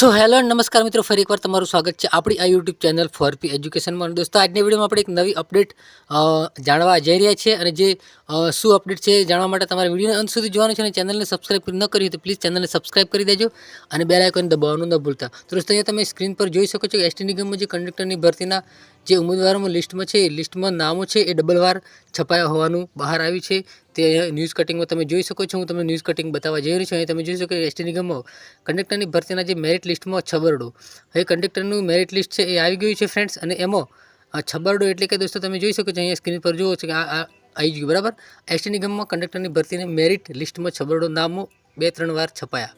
So hello નમસ્કાર મિત્રો. ફરી એકવાર તમારું સ્વાગત છે આપણી આ યુટ્યુબ ચેનલ ફોર પી એજ્યુકેશનમાં દોસ્તો, આજની વિડીયોમાં આપણે એક નવી અપડેટ જાણવા જઈ રહ્યા છીએ અને જે શું અપડેટ છે જાણવા માટે તમારે વિડીયોને અંત સુધી જોવાનું છે અને ચેનલને સબસ્ક્રાઇબ ન કરી તો પ્લીઝ ચેનલને સબસ્ક્રાઇબ કરી દેજો અને બેલ આઇકોન દબાવવાનું ન ભૂલતા. દોસ્તો, અહીંયા તમે સ્ક્રીન પર જોઈ શકો છો કે એસટી નિગમમાં જે કંડક્ટરની ભરતીના જે ઉમેદવારોમાં લિસ્ટમાં છે, એ લિસ્ટમાં નામો છે, એ ડબલ વાર છપાયા હોવાનું બહાર આવ્યું છે. તે ન્યૂઝ કટિંગમાં તમે જોઈ શકો છો, હું તમને ન્યૂઝ કટિંગ બતાવવા જઈ રહ્યો છું. અહીં તમે જોઈ શકો એસટી નિગમમાં કંડક્ટરની ભરતીના જે મેરિટ લિસ્ટમાં છબરડો. હવે કંડક્ટરનું મેરિટ લિસ્ટ છે, એ આવી ગયું છે ફ્રેન્ડ્સ અને એમાં છબરડો એટલે કે દોસ્તો તમે જોઈ શકો છો, અહીંયા સ્ક્રીન પર જુઓ છો કે આ આવી ગયું, બરાબર? એસટી નિગમમાં કંડક્ટરની ભરતીને મેરિટ લિસ્ટમાં છબરડો નામો બે, ત્રણ વાર છપાયા.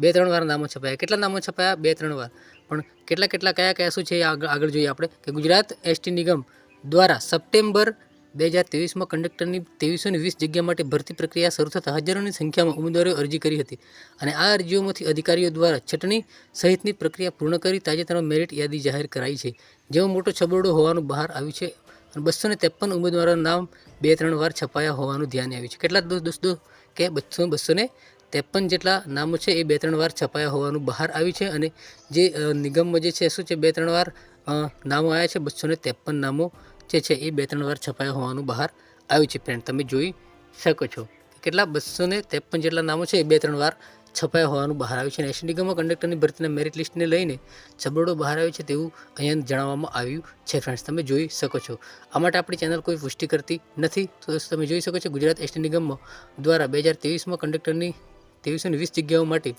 બે, ત્રણ વાર નામો છપાયા. કેટલા નામો છપાયા? બે, ત્રણ વાર. પણ કેટલા કેટલા કયા કયા શું છે આગળ આગળ જોઈએ આપણે, કે ગુજરાત એસટી નિગમ દ્વારા સપ્ટેમ્બર બે હજાર ત્રેવીસમાં કંડક્ટરની ત્રેવીસો ને વીસ જગ્યા માટે ભરતી પ્રક્રિયા શરૂ થતાં હજારોની સંખ્યામાં ઉમેદવારોએ અરજી કરી હતી અને આ અરજીઓમાંથી અધિકારીઓ દ્વારા છટણી સહિતની પ્રક્રિયા પૂર્ણ કરી તાજેતરમાં મેરિટ યાદી જાહેર કરાઈ છે. જેવો મોટો છબરડો હોવાનું બહાર આવ્યું છે અને બસો ને ત્રેપન ઉમેદવારોના નામ બે ત્રણ વાર છપાયા હોવાનું ધ્યાને આવ્યું છે. કેટલા દોસ્તો કે બસો બસો ને ત્રેપન જેટલા નામો છે એ બે ત્રણ વાર છપાયા હોવાનું બહાર આવ્યું છે અને જે નિગમમાં જે છે, શું છે, બે ત્રણ વાર નામો આવ્યા છે, બસો ને ત્રેપન નામો જે છે એ બે ત્રણ વાર છપાયા હોવાનું બહાર આવ્યું છે ફ્રેન્ડ તમે જોઈ શકો છો કેટલા બસો ને ત્રેપન જેટલા નામો છે એ બે ત્રણ વાર છપાયા હોવાનું બહાર આવ્યું છે. અને એસટી નિગમમાં કંડક્ટરની ભરતીના મેરિટ લિસ્ટને લઈને છબરડો બહાર આવ્યો છે તેવું અહીંયા જણાવવામાં આવ્યું છે ફ્રેન્ડ્સ તમે જોઈ શકો છો. આ માટે આપણી ચેનલ કોઈ પુષ્ટિ કરતી નથી. તો તમે જોઈ શકો છો ગુજરાત એસટી નિગમમાં દ્વારા બે હજાર ત્રેવીસમાં કંડક્ટરની ત્રેવીસો ને વીસ જગ્યાઓ માટે.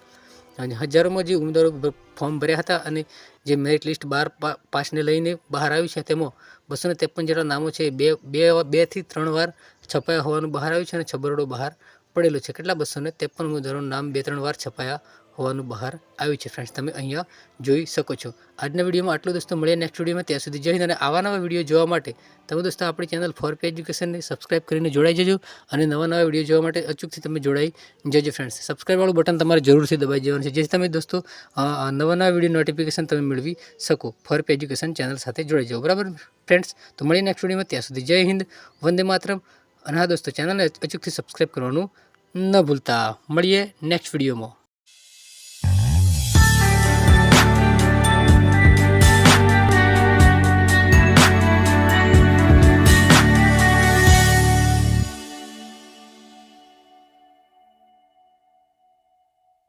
અને હજારોમાં જે ઉમેદવારો ફોર્મ ભર્યા હતા અને જે મેરિટ લિસ્ટ બાર પાસને લઈને બહાર આવ્યું છે તેમાં બસો ને ત્રેપન જેટલા નામો છે. બે બે, બેથી ત્રણ વાર છપાયા હોવાનું બહાર આવ્યું છે અને છબરડો બહાર પડેલો છે. કેટલા બસો ને ત્રેપન ઉમેદવારોનું નામ બે, ત્રણ વાર છપાયા હોવાનું બહાર આવ્યું છે ફ્રેન્ડ્સ તમે અહીંયા જોઈ શકો છો. આજના વિડીયોમાં આટલું દોસ્તો મળીએ નેક્સ્ટ વિડીયોમાં. ત્યાં સુધી જઈને અને આવા નવા વીડિયો જોવા માટે તમે દોસ્તો આપણી ચેનલ ફોર પે એજ્યુકેશનને સબસ્ક્રાઇબ કરીને જોડાઈ જજો અને નવા નવા વીડિયો જોવા માટે અચૂકથી તમે જોડાઈ જજો ફ્રેન્ડ્સ સબસ્ક્રાઇબ વાળું બટન તમારે જરૂરથી દબાઈ જવાનું છે. જેથી તમે દોસ્તો નવા નવા વીડિયો નોટિફિકેશન તમે મેળવી શકો. ફોર પે એજ્યુકેશન ચેનલ સાથે જોડાઈ જાઓ બરાબર ફ્રેન્ડ્સ તો મળીએ નેક્સ્ટ વિડીયોમાં. ત્યાં સુધી જય હિન્દ, વંદે માતરમ. અને હા દોસ્તો ચેનલને અચૂકથી સબસ્ક્રાઇબ કરવાનું ન ભૂલતા. મળીએ નેક્સ્ટ વિડીયોમાં.